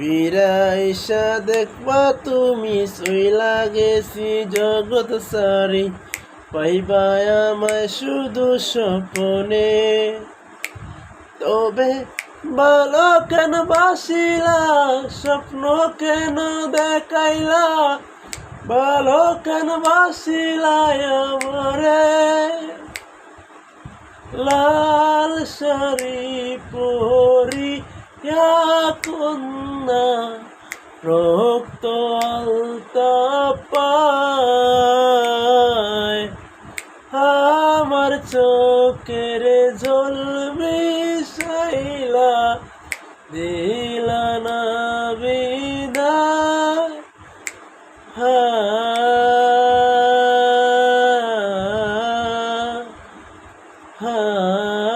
ফিরাইসা দেখবা তুমি সইলা গেছি জগৎ সারি পাইবা আমায় শুধু স্বপনে। তবে ভালো কেন বাসিলা, স্বপ্ন কেন দেখাইলা? ভালো কেন বাসিলা আমারে? লাল শাড়ি পরি কন্যা রক্ত পায় আমার চোখের জল মিশাইলা দিলা না বিদায় হা। হা।